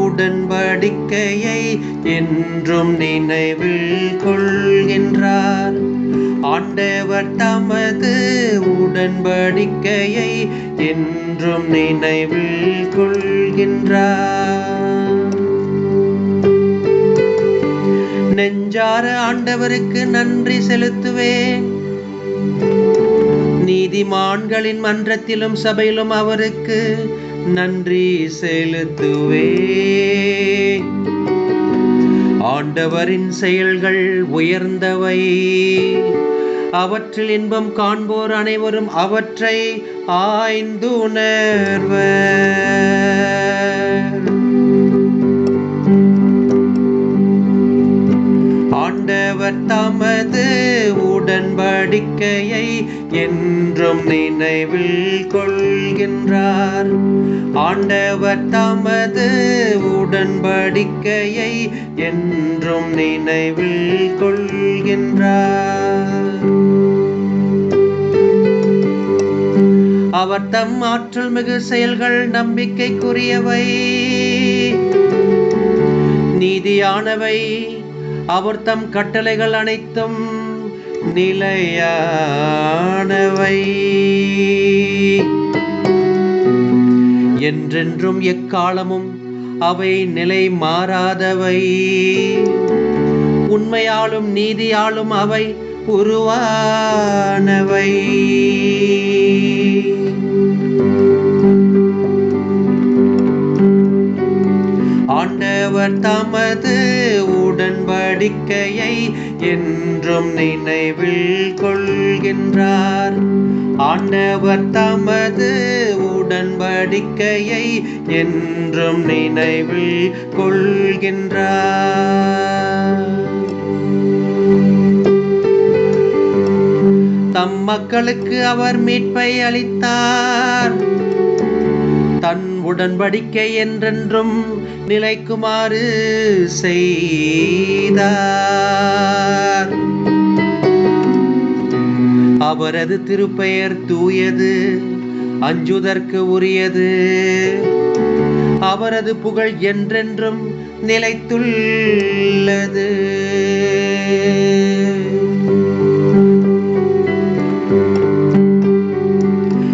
உடன்படிக்கையை என்றும் நினைவில் கொள்கின்றார். ஆண்டவர் தமது உடன்படிக்கையை என்றும் நினைவில் கொள்கின்றார். நெஞ்சார ஆண்டவருக்கு நன்றி செலுத்துவேன். நீதிமான்களின் மன்றத்திலும் சபையிலும் அவருக்கு நன்றி செலுத்துவேன் ஆண்டவரின் செயல்கள் உயர்ந்தவை. அவற்றில் இன்பம் காண்போர் அனைவரும் அவற்றை ஆய்ந்துணர்வர். ஆண்டவர் தமது உடன்படிக்கையை என்றும் நினைவில் கொள்கின்றார். ஆண்டவர் தமது உடன்படிக்கையை என்றும் நினைவில் கொள்கின்றார். அவர் தம் ஆற்றல் மிகு செயல்கள் நம்பிக்கைக்குரியவை. நீதியானவை. அவர் தம் கட்டளைகள் அனைத்தும் நிலையானவை. என்றென்றும் எக்காலமும் அவை நிலை மாறாதவை. உண்மையாலும் நீதியாலும் அவை உருவானவை. தமது உடன்படிக்கையை என்றும் நினைவில் கொள்கின்றார். ஆண்டவர் தமது உடன்படிக்கையை என்றும் நினைவில் கொள்கின்றார். தம் மக்களுக்கு அவர் மீட்பை அளித்தார். உடன்படிக்கை என்றென்றும் நிலைக்குமாறு செய்தார். அவரது திருப்பெயர் தூயது அஞ்சுதற்கு உரியது. அவரது புகழ் என்றென்றும் நிலைத்துள்ளது.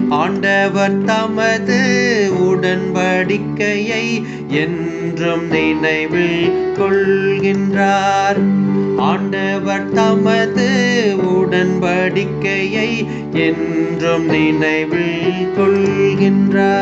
ஆண்டவர் தமது உடன்படிக்கையை என்றும் நினைவில் கொள்கின்றார். ஆண்டவர் தமது உடன்படிக்கையை என்றும் நினைவில் கொள்கின்றார்.